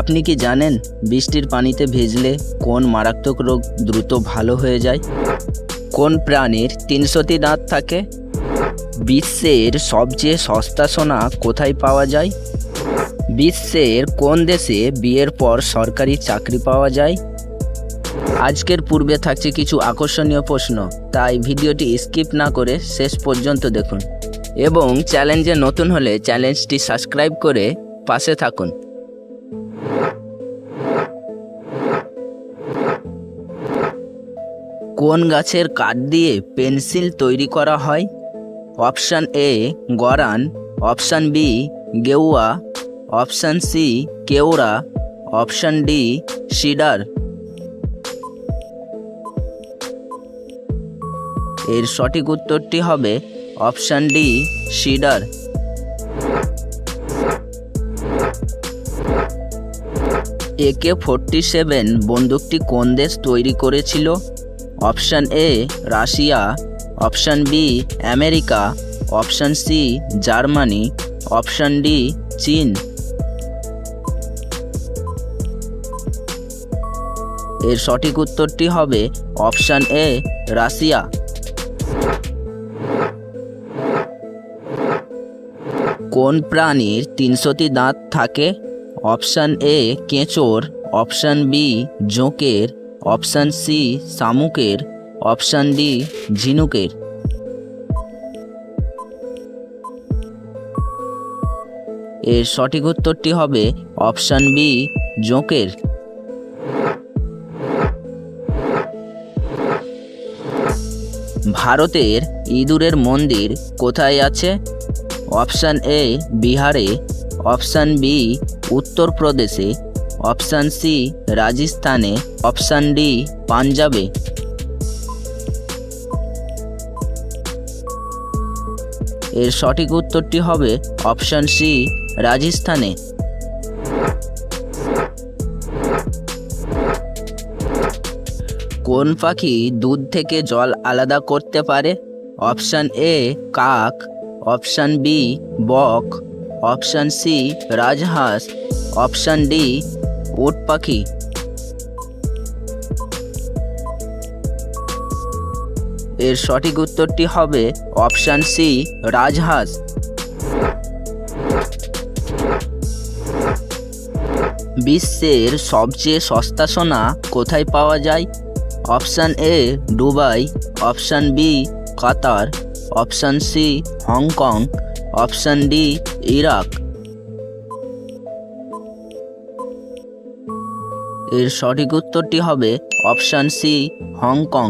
আপনি কি জানেন বৃষ্টির পানিতে ভিজলে কোন মারাত্মক রোগ দ্রুত ভালো হয়ে যায়? কোন প্রাণীর তিনশোটি দাঁত থাকে? বিশ্বের সবচেয়ে সস্তা সোনা কোথায় পাওয়া যায়? বিশ্বের কোন দেশে বিয়ের পর সরকারি চাকরি পাওয়া যায়? আজকের পূর্বে থাকছে কিছু আকর্ষণীয় প্রশ্ন, তাই ভিডিওটি স্কিপ না করে শেষ পর্যন্ত দেখুন। এবং চ্যালেঞ্জে নতুন হলে চ্যালেঞ্জটি সাবস্ক্রাইব করে পাশে থাকুন। কোন গাছের কাঠ দিয়ে পেন্সিল তৈরি করা হয়? অপশান এ গরান। অপশান বি গেউয়া। অপশান সি কেওড়া। Option D cedar. এর সঠিক উত্তরটি হবে option D cedar. AK forty seven বন্দুকটি কোন দেশ তৈরি করেছিল? Option A Russia, option B America, option C Germany, option D চীন। এর সঠিক উত্তরটি হবে অপশান এ রাশিয়া। কোন প্রাণীর তিনশোটি দাঁত থাকে? অপশান এ কেঁচোর, অপশান বি জোঁকের অপশান সি শামুকের, অপশান ডি ঝিনুকের। এর সঠিক উত্তরটি হবে অপশান বি জোঁকের। ভারতের ইঁদুরের মন্দির কোথায় আছে? অপশান এ বিহারে, অপশান বি উত্তরপ্রদেশে অপশান সি, রাজস্থানে অপশান ডি, পাঞ্জাবে। এর সঠিক উত্তরটি হবে অপশান সি, রাজস্থানে। কোন পাখি দুধ থেকে জল আলাদা করতে পারে? অপশান এ, কাক। অপশান বি, বক। অপশান সি, রাজহাঁস। অপশান ডি উট পাখি। এর সঠিক উত্তরটি হবে অপশান সি, রাজহাঁস। বিশ্বের সবচেয়ে সস্তা সোনা কোথায় পাওয়া যায়? Option A, Dubai. Option B, Qatar. Option C, Hong Kong. Option D, Iraq. এর সঠিক উত্তরটি হবে অপশান সি, হংকং।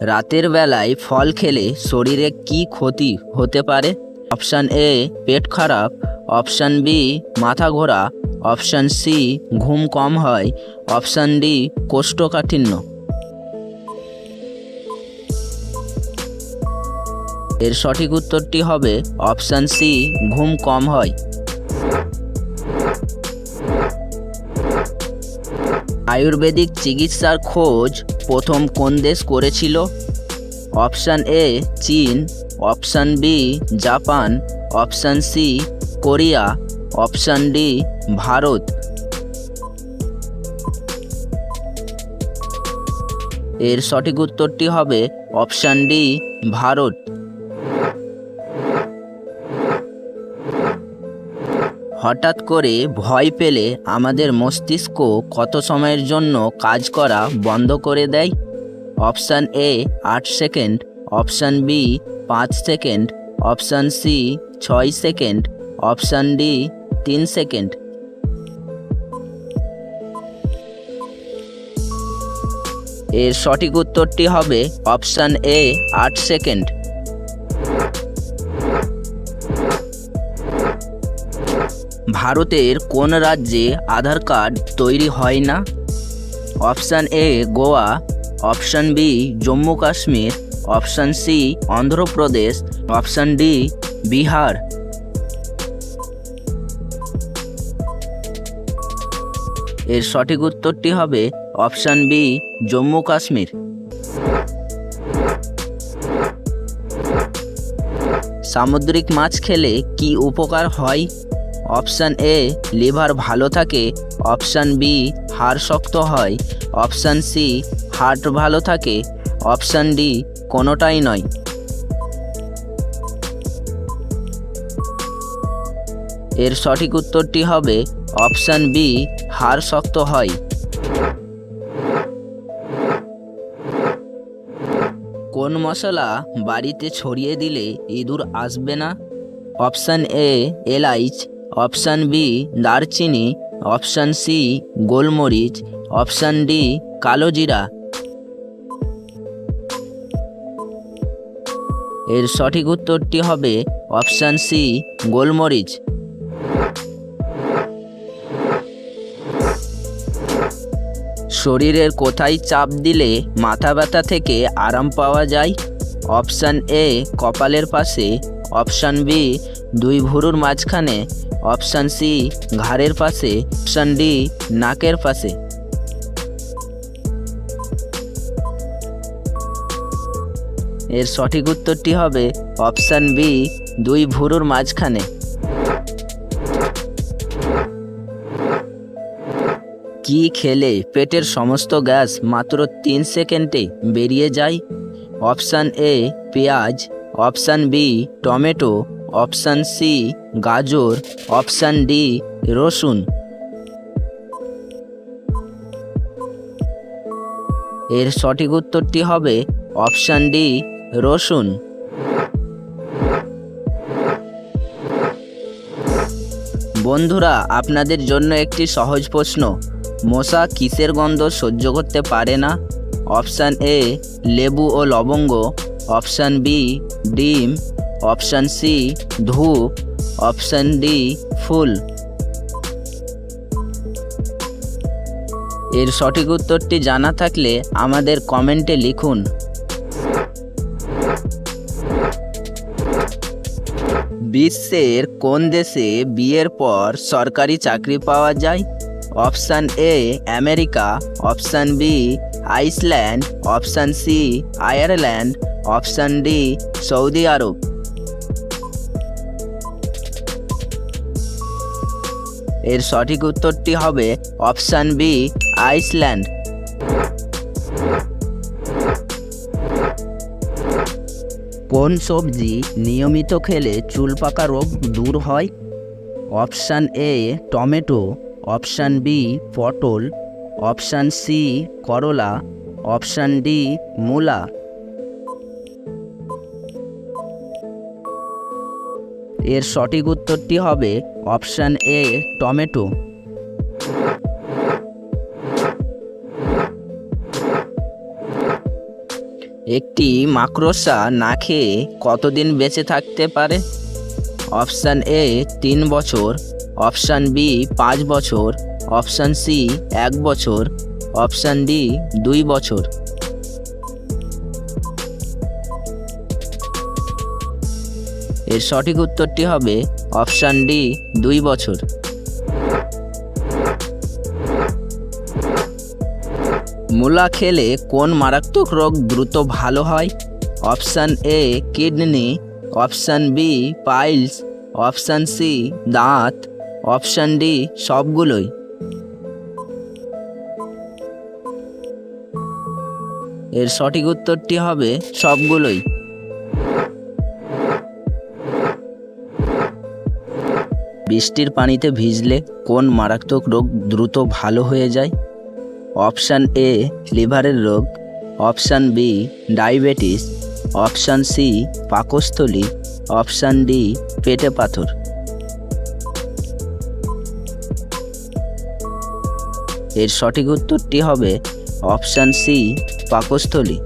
রাতের বেলায় ফল খেলে শরীরে কি ক্ষতি হতে পারে? অপশান এ, পেট খারাপ। অপশান বি, মাথা ঘোরা। অপশান সি, ঘুম কম হয়। অপশান ডি, কোষ্ঠকাঠিন্য। এর সঠিক উত্তরটি হবে অপশান সি, ঘুম কম হয়। আয়ুর্বেদিক চিকিৎসার খোঁজ প্রথম কোন দেশ করেছিল? অপশান এ, চীন। Option B, Japan. Option C, Korea. Option D, Bharat. এর সঠিক উত্তরটি হবে অপশান ডি, ভারত। হঠাৎ করে ভয় পেলে আমাদের মস্তিষ্ক কত সময়ের জন্য কাজ করা বন্ধ করে দেয়? অপশান এ, আট সেকেন্ড। অপশান বি, পাঁচ সেকেন্ড। অপশান সি, ছয় সেকেন্ড। অপশান ডি, তিন সেকেন্ড। এর সঠিক উত্তরটি হবে অপশান এ, আট সেকেন্ড। ভারতের কোন রাজ্যে আধার কার্ড তৈরি হয় না? Option A, Goa. Option B, Jammu Kashmir. Option C, Andhra Pradesh. Option D, Bihar. এর সঠিক উত্তরটি হবে অপশান বি, জম্মু কাশ্মীর। সামুদ্রিক মাছ খেলে কি উপকার হয়? অপশান এ, লিভার ভালো থাকে। অপশান বি, হাড় শক্ত হয়। অপশান সি, হার্ট ভালো থাকে। অপশান ডি, কোনোটাই নয়। এর সঠিক উত্তরটি হবে অপশান বি, হাড় শক্ত হয়। কোন মশলা বাড়িতে ছড়িয়ে দিলে ইঁদুর আসবে না? অপশান এ, এলাইচ। অপশান বি দারচিনি, অপশান সি গোলমরিচ, অপশান ডি কালো জিরা। এর সঠিক উত্তরটি হবে অপশান সি গোলমরিচ। শরীরের কোথায় চাপ দিলে মাথা ব্যথা থেকে আরাম পাওয়া যায়? অপশান এ কপালের পাশে, অপশান বি দুই ভুরুর মাঝখানে অপশান সি, ঘাড়ের পাশে, অপশান ডি, নাকের পাশে। এর সঠিক উত্তরটি হবে অপশান বি, দুই ভুরুর মাঝখানে। কি খেলে পেটের সমস্ত গ্যাস মাত্র তিন সেকেন্ডে বেরিয়ে যায়? অপশান এ, পেঁয়াজ, option B, tomato option C গাজর, অপশান ডি রসুন। এর সঠিক উত্তরটি হবে অপশান ডি রসুন। বন্ধুরা, আপনাদের জন্য একটি সহজ প্রশ্ন। মশা কিসের গন্ধ সহ্য করতে পারে না? অপশান এ লেবু ও লবঙ্গ। অপশান বি ডিম। অপশান সি ধূপ অপশান ডি ফুল এর সঠিক উত্তরটি জানা থাকলে আমাদের কমেন্টে লিখুন। বিশ্বের কোন দেশে বিয়ের পর সরকারি চাকরি পাওয়া যায়? Option A America option B Iceland option C Ireland option D Saudi আরব এর সঠিক উত্তরটি হবে অপশান বি, আইসল্যান্ড। কোন সবজি নিয়মিত খেলে চুল পাকা রোগ দূর হয়? Option A, tomato. Option B, পটল। অপশান সি, করলা। অপশান ডি, মূলা। এর সঠিক উত্তরটি হবে অপশান এ, টমেটো। একটি মাকড়সা না খেয়ে কতদিন বেঁচে থাকতে পারে? অপশান এ, তিন বছর। অপশান বি, পাঁচ বছর। অপশান সি, এক বছর। অপশান ডি, দুই বছর। এর সঠিক উত্তরটি হবে অপশান ডি, দুই বছর। মূলা খেলে কোন মারাত্মক রোগ দ্রুত ভালো হয়? Option A, kidney. Option B, piles. Option C, দাঁত। অপশান ডি, সবগুলোই। এর সঠিক উত্তরটি হবে সবগুলোই। বৃষ্টির পানিতে ভিজলে কোন মারাত্মক রোগ দ্রুত ভালো হয়ে যায়? অপশান এ লিভারের রোগ। Option B diabetes. Option C পাকস্থলী। অপশান ডি পেটে পাথর। এর সঠিক উত্তরটি হবে অপশান সি পাকস্থলী।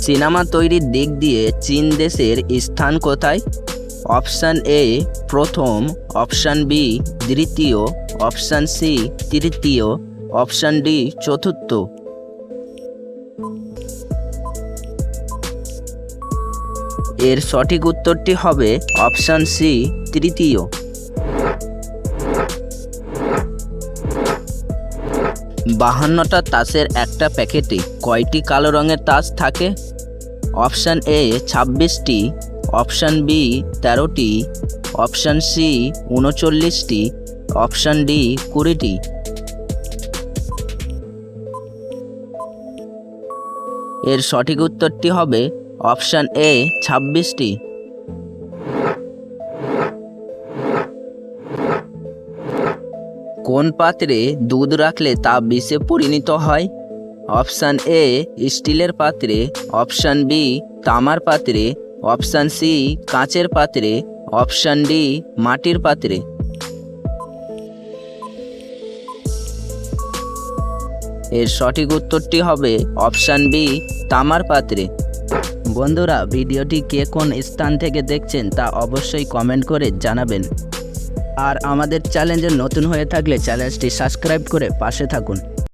সিনেমা তৈরির দিক দিয়ে চীন দেশের স্থান কোথায়? অপশান এ প্রথম। অপশান বি দ্বিতীয়। অপশান সি তৃতীয়। অপশান ডি চতুর্থ। এর সঠিক উত্তরটি হবে অপশান সি তৃতীয়। বাহান্নটা তাসের একটা প্যাকেটে কয়টি কালো রঙের তাস থাকে? অপশান এ ছাব্বিশটি, অপশান বি তেরোটি, অপশান সি উনচল্লিশটি, অপশান ডি কুড়িটি। এর সঠিক উত্তরটি হবে অপশান এ ছাব্বিশটি। কোন পাত্রে দুধ রাখলে তা বিষে পরিণত হয়? অপশান এ, স্টিলের পাত্রে, অপশান বি, তামার পাত্রে, অপশান সি, কাঁচের পাত্রে, অপশান ডি, মাটির পাত্রে। এর সঠিক উত্তরটি হবে অপশান বি, তামার পাত্রে। বন্ধুরা, ভিডিওটি কে কোন স্থান থেকে দেখছেন তা অবশ্যই কমেন্ট করে জানাবেন। আর আমাদের চ্যানেলে নতুন হয়ে থাকলে চ্যালেঞ্জটি সাবস্ক্রাইব করে পাশে থাকুন।